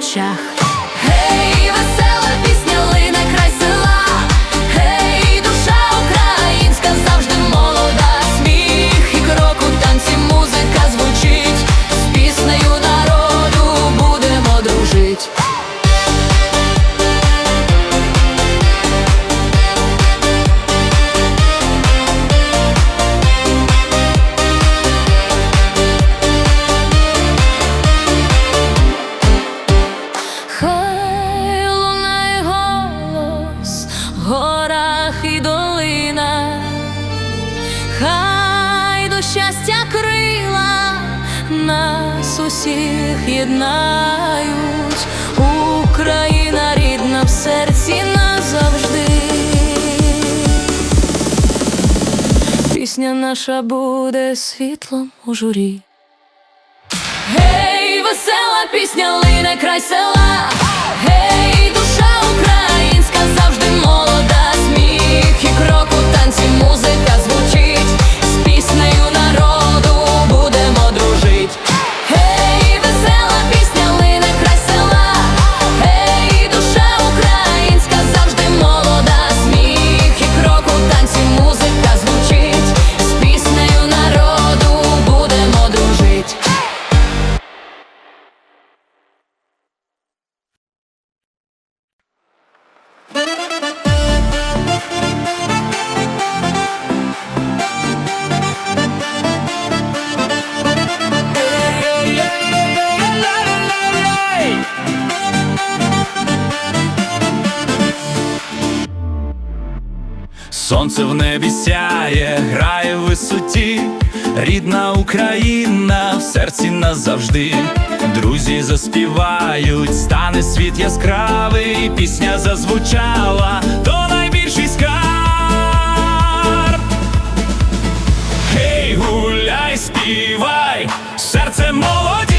очах. Hey! пісня наша буде світлом у журі. Гей, весела пісня, лине край села. Гей, душа українська завжди молода, сміх і крок у танці, музика. Сонце в небі сяє, грає в висоті, рідна Україна в серці назавжди, друзі заспівають, стане світ яскравий, пісня зазвучала, то найбільший скарб. Гей, гуляй, співай, серце молоді.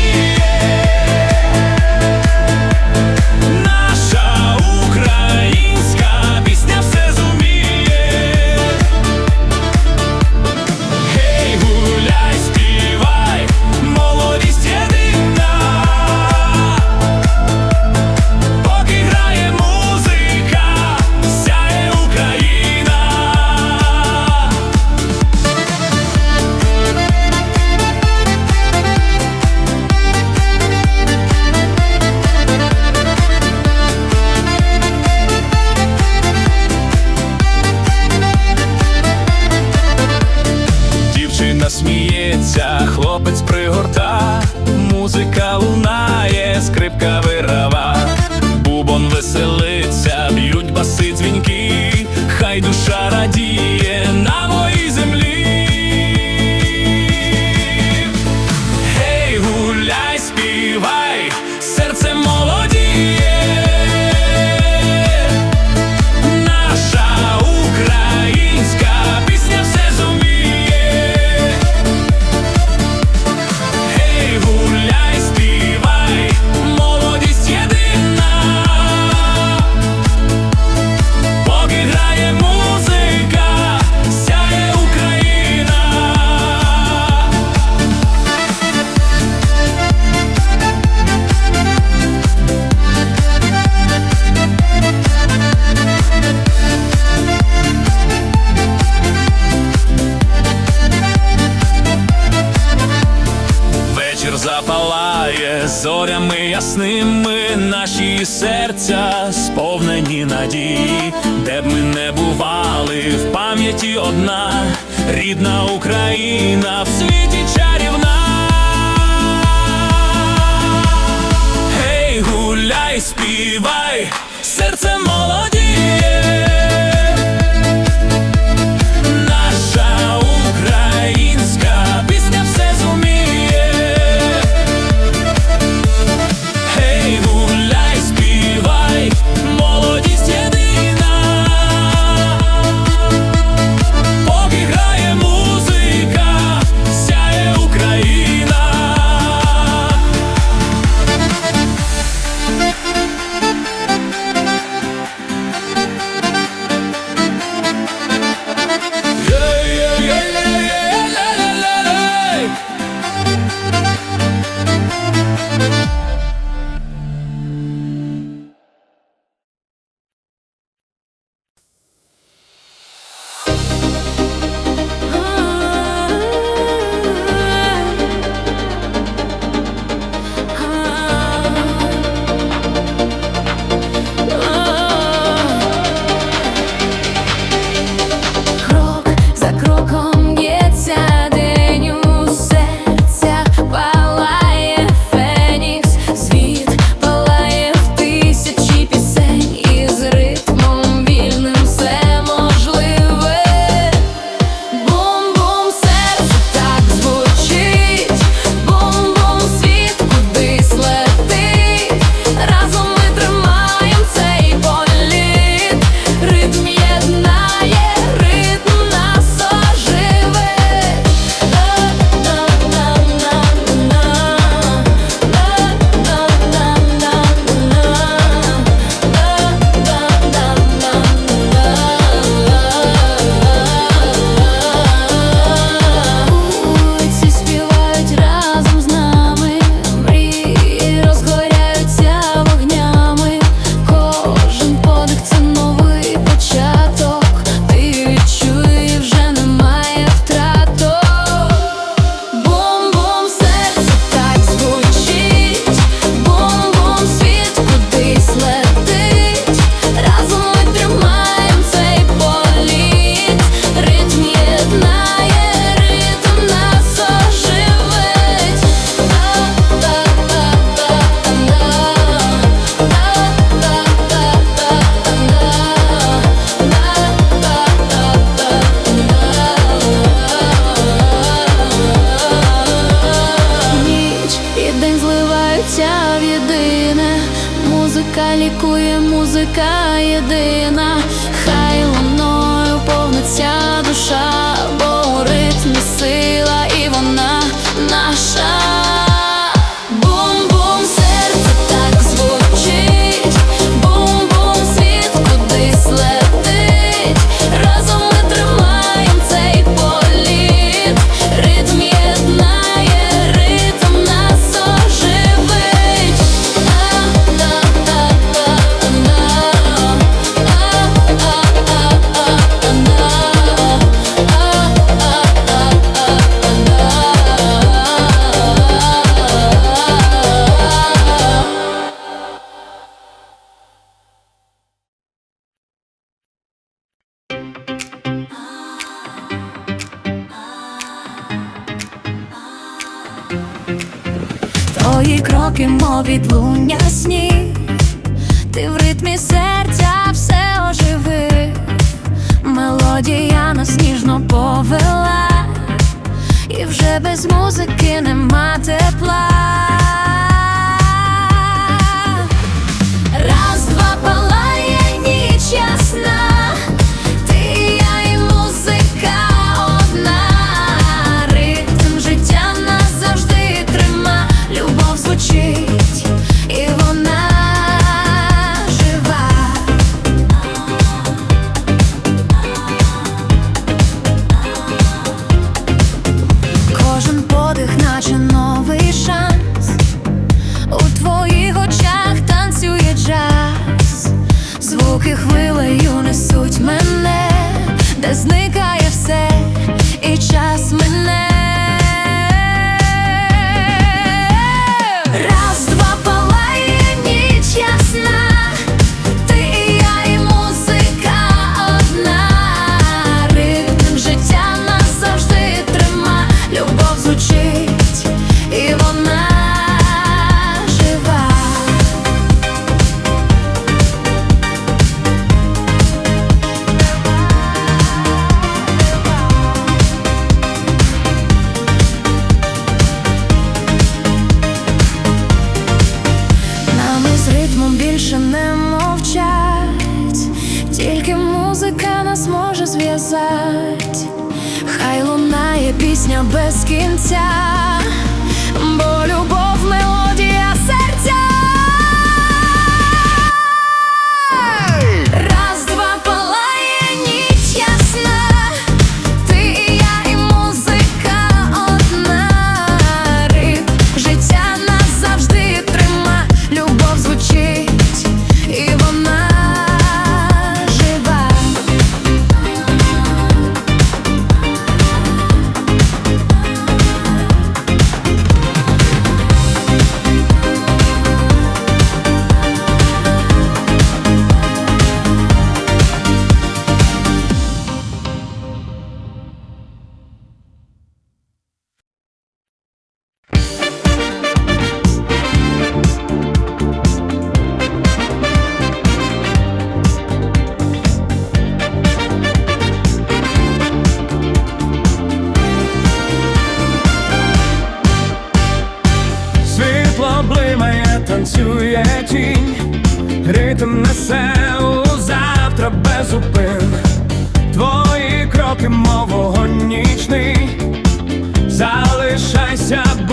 job.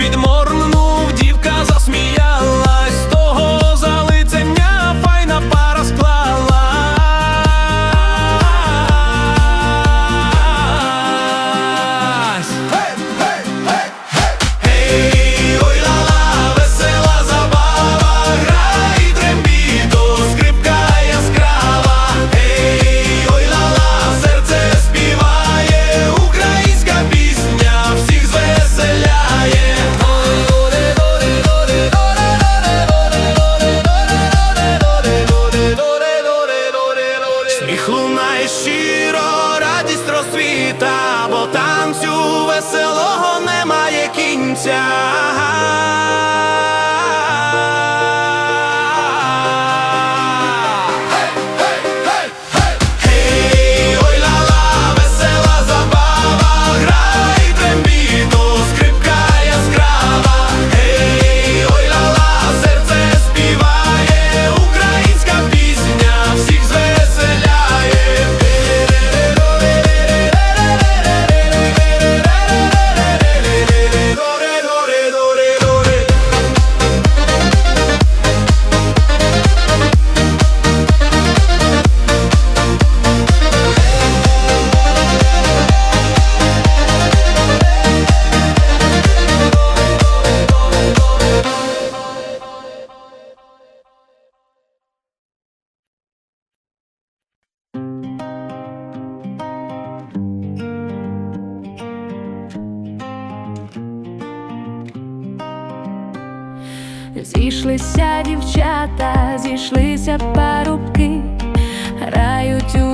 Be the more зійшлися дівчата, зійшлися парубки, грають у.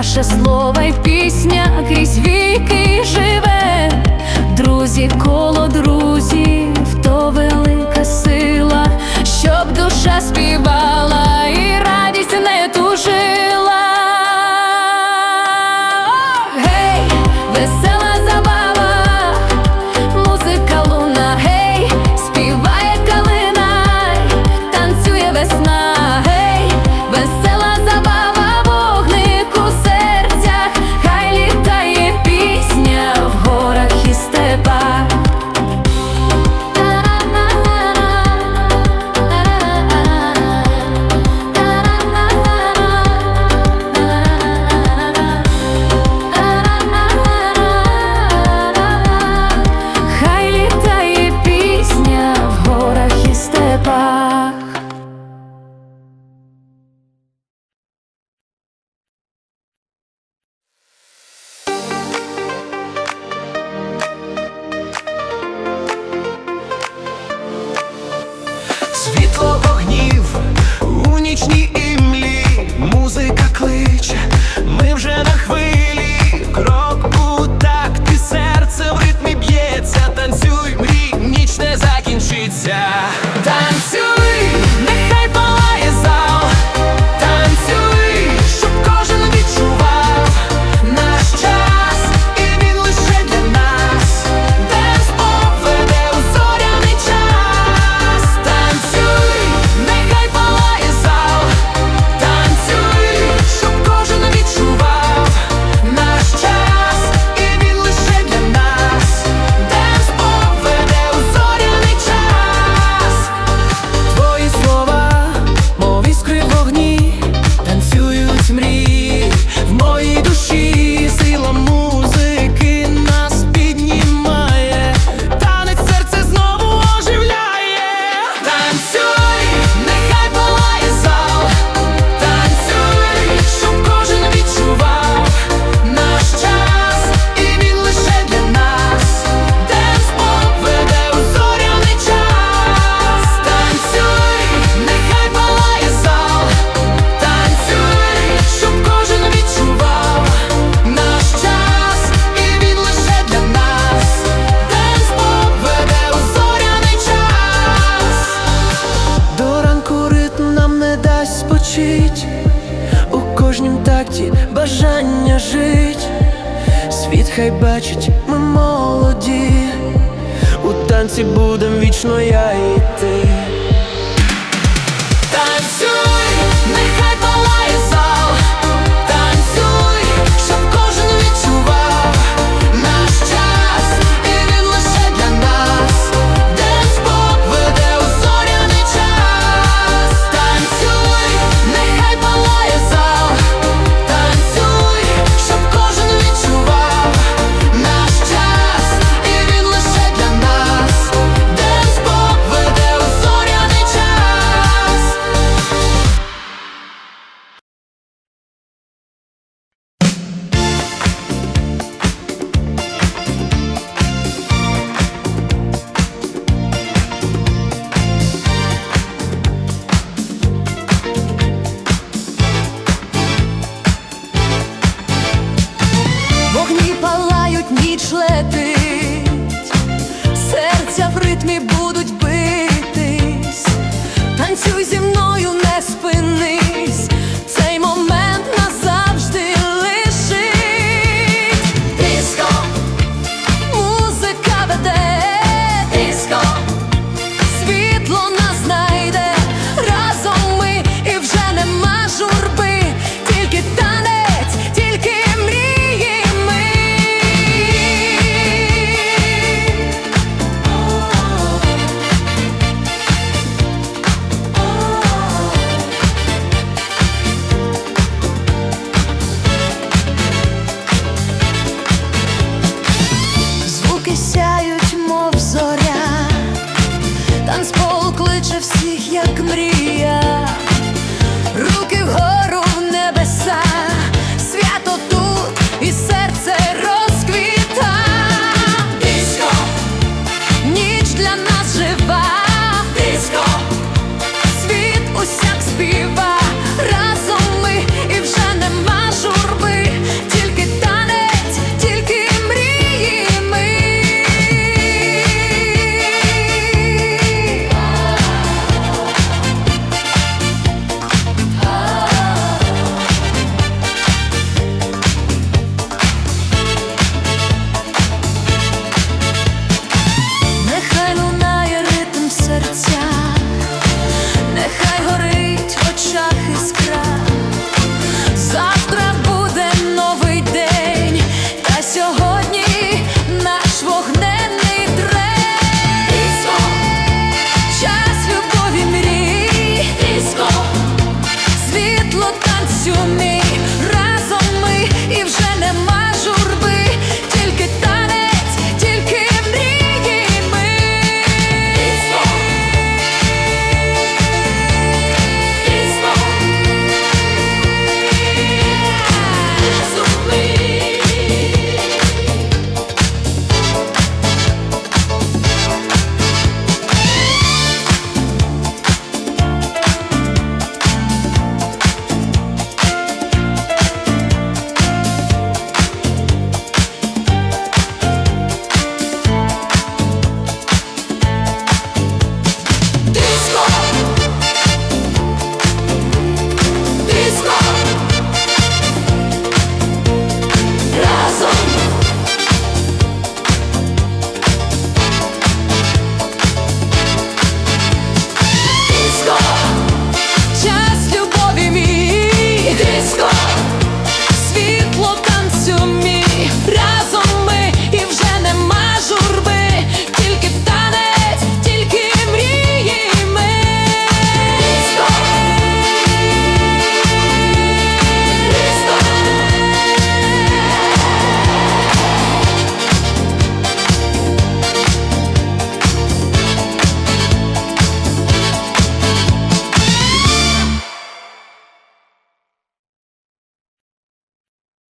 Наше слово й пісня крізь віки живе, друзі коло друзів, то велика сила, щоб душа співала. смерті, бажання жить, світ хай бачить, ми молоді, у танці будем вічно я і ти.